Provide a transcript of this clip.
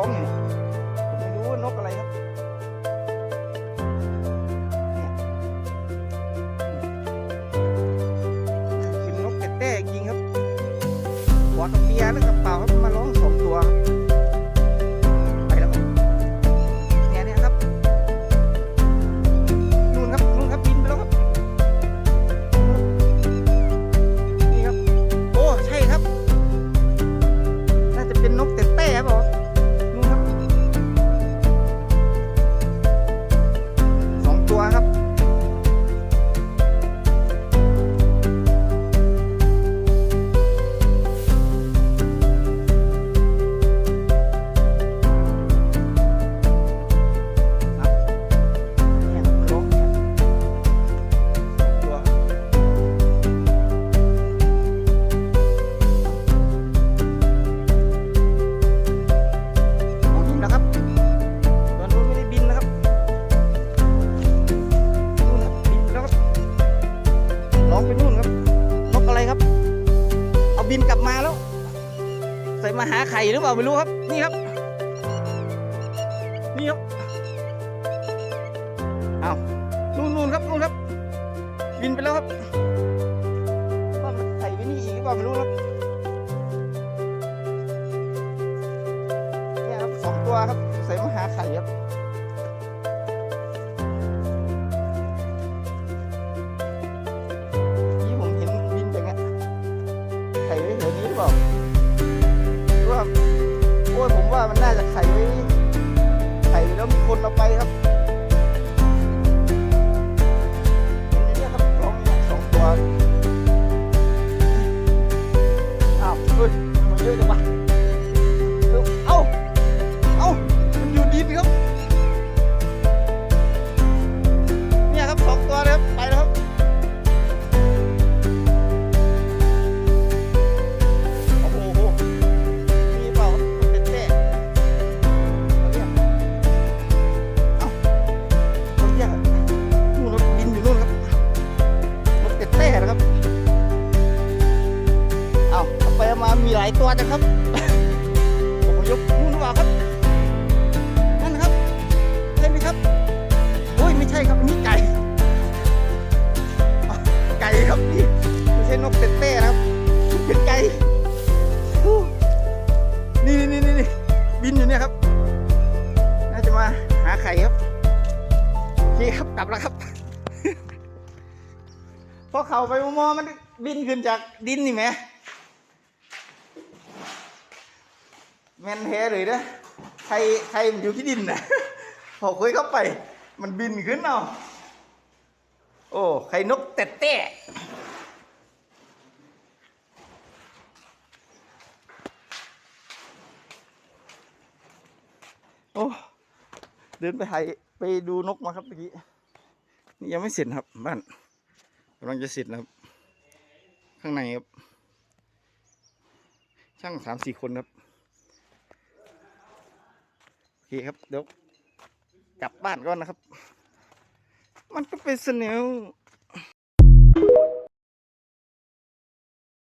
้มผมไม่รู้ว่านกอะไรครับเป็นนกแต่แต่จริงครับหัวกับเมียแล้วกับเปล่าครับมาร้อง มาแล้วใส่มาหาไข่หรือเปล่าไม่รู้ครับ นี่ครับ นี่ครับเอานู่นนู่นครับนู่นครับ บินไปแล้วครับว่ามันไข่ไปนี่อีกหรือเปล่าไม่รู้ครับเนี่ยครับสองตัวครับ ใส่มาหาไข่ครับ มันน่าจะไข่ไว้ไข่แล้วมีคนเอาไปครับเห็นไหมเนี่ครับสองเนี่ยสองตัวอ้าวเฮ้ยมันเยอะจังวะายตัวจังครับผมยกนู่นหรือเปล่าครับ นั่นนะครับใช่ไหมครับโอ้ยไม่ใช่ครับนี่ไก่ ไก่ครับนี่ไม่ใช่นกเต้ๆนะครับเป็นไก่นี่นี่นี่นี่บินอยู่เนี่ยครับ น่าจะมาหาไข่ครับโอเคครับกลับแล้วครับพอเขาไปมอมันบินขึ้นจากดินนี่แหม แมนแท้เลยนะใครใครมันอยู่ที่ดินนะพอคุยเข้าไป มันบินขึ้นเอาโอ้ใครนกแต่แต่โอ้เดินไปไฮไปดูนกมาครับเมื่อกี้นี่ยังไม่เสร็จครับบ้านกำลังจะเสร็จนะครับ ข้างในครับ ช่างสามสี่คนครับ เคครับเดี๋ยวกลับบ้านก่อนนะครับ มันก็เป็นเสนว